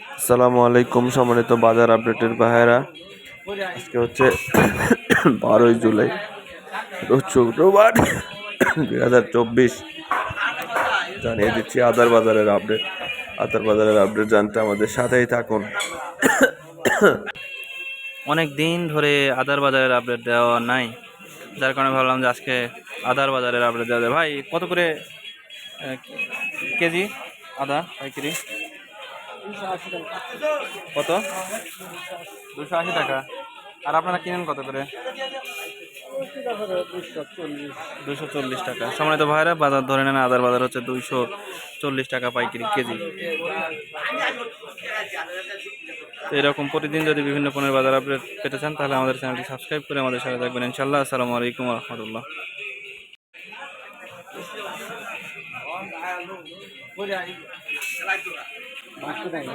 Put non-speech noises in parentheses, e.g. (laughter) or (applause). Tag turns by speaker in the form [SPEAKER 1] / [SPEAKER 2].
[SPEAKER 1] আসসালামু আলাইকুম, সম্মানিত বাজার আপডেটের ভাইয়েরা। আজকে হচ্ছে (coughs) বারোই জুলাই শুক্রবার, দুই হাজার চব্বিশ। জানিয়ে দিচ্ছি আদার বাজারের আপডেট। আদার বাজারের আপডেট জানতে আমাদের সাথেই থাকুন।
[SPEAKER 2] অনেক দিন ধরে আদার বাজারের আপডেট দেওয়া নাই। যার কারণে ভাবলাম যে আজকে আদার বাজারের আপডেট দেওয়া যায়। ভাই, কত করে কেজি আদা পাইকারি? কত? দুশো আশি টাকা। আর আপনারা কিনেন কত করে? দুশো চল্লিশ টাকা। সম্মানিত ভাইরা বাজার ধরে নেন, আদার বাজার হচ্ছে দুইশো চল্লিশ টাকা পাইকারি কেজি। এরকম প্রতিদিন যদি বিভিন্ন পণ্যের বাজার আপডেট পেতে চান, তাহলে আমাদের চ্যানেলটি সাবস্ক্রাইব করে আমাদের সাথে থাকবেন ইনশাল্লাহ আসসালামু আলাইকুম রহমতুল্লাহ। পাঁচশো টাকা